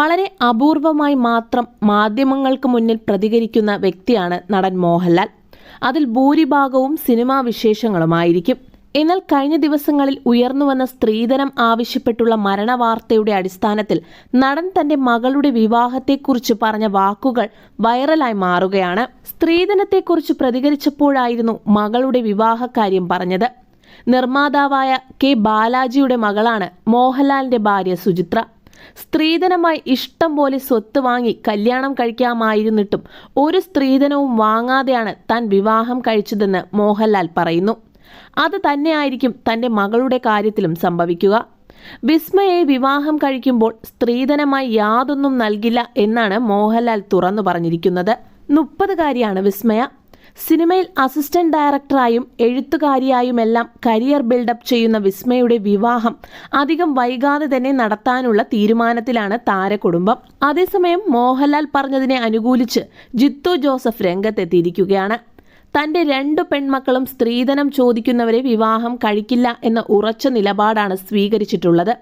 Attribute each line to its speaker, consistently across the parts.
Speaker 1: വളരെ അപൂർവമായി മാത്രം മാധ്യമങ്ങൾക്ക് മുന്നിൽ പ്രതികരിക്കുന്ന വ്യക്തിയാണ് നടൻ മോഹൻലാൽ. അതിൽ ഭൂരിഭാഗവും സിനിമാ വിശേഷങ്ങളുമായിരിക്കും. എന്നാൽ കഴിഞ്ഞ ദിവസങ്ങളിൽ ഉയർന്നുവന്ന സ്ത്രീധനം ആവശ്യപ്പെട്ടുള്ള മരണവാർത്തയുടെ അടിസ്ഥാനത്തിൽ നടൻ തന്റെ മകളുടെ വിവാഹത്തെക്കുറിച്ച് പറഞ്ഞ വാക്കുകൾ വൈറലായി മാറുകയാണ്. സ്ത്രീധനത്തെക്കുറിച്ച് പ്രതികരിച്ചപ്പോഴായിരുന്നു മകളുടെ വിവാഹകാര്യം പറഞ്ഞത്. നിർമ്മാതാവായ കെ ബാലാജിയുടെ മകളാണ് മോഹൻലാലിന്റെ ഭാര്യ സുചിത്ര. സ്ത്രീധനമായി ഇഷ്ടം പോലെ സ്വത്ത് വാങ്ങി കല്യാണം കഴിക്കാമായിരുന്നിട്ടും ഒരു സ്ത്രീധനവും വാങ്ങാതെയാണ് താൻ വിവാഹം കഴിച്ചതെന്ന് മോഹൻലാൽ പറയുന്നു. അത് തന്നെയായിരിക്കും തന്റെ മകളുടെ കാര്യത്തിലും സംഭവിക്കുക. വിസ്മയെ വിവാഹം കഴിക്കുമ്പോൾ സ്ത്രീധനമായി യാതൊന്നും നൽകില്ല എന്നാണ് മോഹൻലാൽ തുറന്നു പറഞ്ഞിരിക്കുന്നത്. മുപ്പതുകാരിയാണ് വിസ്മയ. സിനിമയിൽ അസിസ്റ്റന്റ് ഡയറക്ടറായും എഴുത്തുകാരിയായുമെല്ലാം കരിയർ ബിൽഡപ്പ് ചെയ്യുന്ന വിസ്മയുടെ വിവാഹം അധികം വൈകാതെ തന്നെ നടത്താനുള്ള തീരുമാനത്തിലാണ് താരകുടുംബം. അതേസമയം മോഹൻലാൽ പറഞ്ഞതിനെ അനുകൂലിച്ച് ജിത്തു ജോസഫ് രംഗത്തെത്തിയിരിക്കുകയാണ്. തന്റെ രണ്ടു പെൺമക്കളും സ്ത്രീധനം ചോദിക്കുന്നവരെ വിവാഹം കഴിക്കില്ല എന്ന ഉറച്ച നിലപാടാണ് സ്വീകരിച്ചിട്ടുള്ളത്.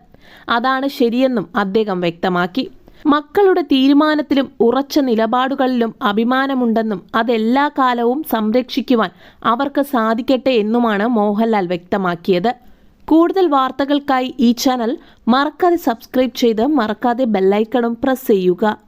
Speaker 1: അതാണ് ശരിയെന്നും അദ്ദേഹം വ്യക്തമാക്കി. മക്കളുടെ തീരുമാനത്തിലും ഉറച്ച നിലപാടുകളിലും അഭിമാനമുണ്ടെന്നും അതെല്ലാ കാലവും സംരക്ഷിക്കുവാൻ അവർക്ക് സാധിക്കട്ടെ എന്നുമാണ് മോഹൻലാൽ വ്യക്തമാക്കിയത്. കൂടുതൽ വാർത്തകൾക്കായി ഈ ചാനൽ മറക്കാതെ സബ്സ്ക്രൈബ് ചെയ്ത് മറക്കാതെ ബെല്ലൈക്കണും പ്രസ് ചെയ്യുക.